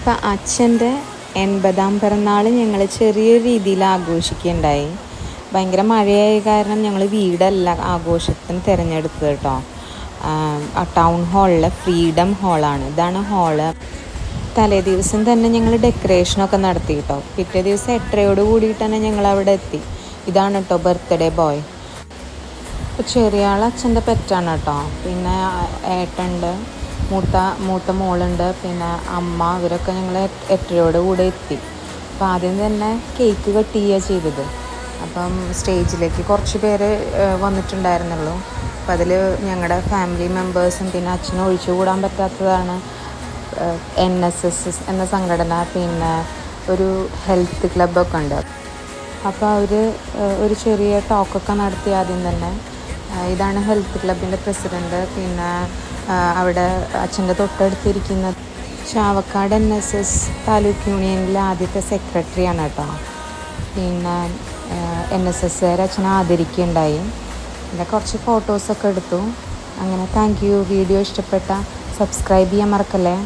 അപ്പം അച്ഛന്റെ എൺപതാം പിറന്നാൾ ഞങ്ങൾ ചെറിയ രീതിയിൽ ആഘോഷിക്കുകയുണ്ടായി. ഭയങ്കര മഴയായ കാരണം ഞങ്ങൾ വീടല്ല ആഘോഷത്തിന് തിരഞ്ഞെടുത്തത് കേട്ടോ. ആ ടൗൺ ഹാളിലെ ഫ്രീഡം ഹാളാണ് ഇതാണ് ഹാൾ തലേ ദിവസം തന്നെ ഞങ്ങൾ ഡെക്കറേഷനൊക്കെ നടത്തി കേട്ടോ. പിറ്റേ ദിവസം എട്ടരയോട് കൂടിയിട്ട് തന്നെ ഞങ്ങൾ അവിടെ എത്തി. ഇതാണ് കേട്ടോ ബർത്ത്ഡേ ബോയ് ചെറിയ ആൾ അച്ഛന്റെ പെറ്റാണ് കേട്ടോ. പിന്നെ ഏട്ടുണ്ട് മൂത്ത മൂത്ത മോളുണ്ട്. പിന്നെ അമ്മ ഇവരൊക്കെ ഞങ്ങൾ എട്ടരയോട് കൂടെ എത്തി. അപ്പം ആദ്യം തന്നെ കേക്ക് കട്ട് ചെയ്യുക ചെയ്തത്. അപ്പം സ്റ്റേജിലേക്ക് കുറച്ച് പേര് വന്നിട്ടുണ്ടായിരുന്നുള്ളൂ. അപ്പോൾ അതിൽ ഞങ്ങളുടെ ഫാമിലി മെമ്പേഴ്സും പിന്നെ അച്ഛനും ഒഴിച്ചുകൂടാൻ പറ്റാത്തതാണ്. എൻ എസ് എസ് എന്ന സംഘടന പിന്നെ ഒരു ഹെൽത്ത് ക്ലബ്ബൊക്കെ ഉണ്ട്. അപ്പോൾ അവർ ഒരു ചെറിയ ടോക്കൊക്കെ നടത്തി ആദ്യം തന്നെ. ഇതാണ് ഹെൽത്ത് ക്ലബിന്റെ പ്രസിഡന്റ് പിന്നെ അവിടെ അച്ഛന്റെ തൊട്ടടുത്തിരിക്കുന്ന Chavakkad N S S taluk യൂണിയനിലെ ആദ്യത്തെ സെക്രട്ടറിയാണ് കേട്ടോ. പിന്നെ എൻ എസ് എസ്സുകാർ അച്ഛനെ ആദരിക്കുകയുണ്ടായി. പിന്നെ കുറച്ച് ഫോട്ടോസൊക്കെ എടുത്തു. അങ്ങനെ താങ്ക് യു വീഡിയോ ഇഷ്ടപ്പെട്ട സബ്സ്ക്രൈബ് ചെയ്യാൻ മറക്കല്ലേ?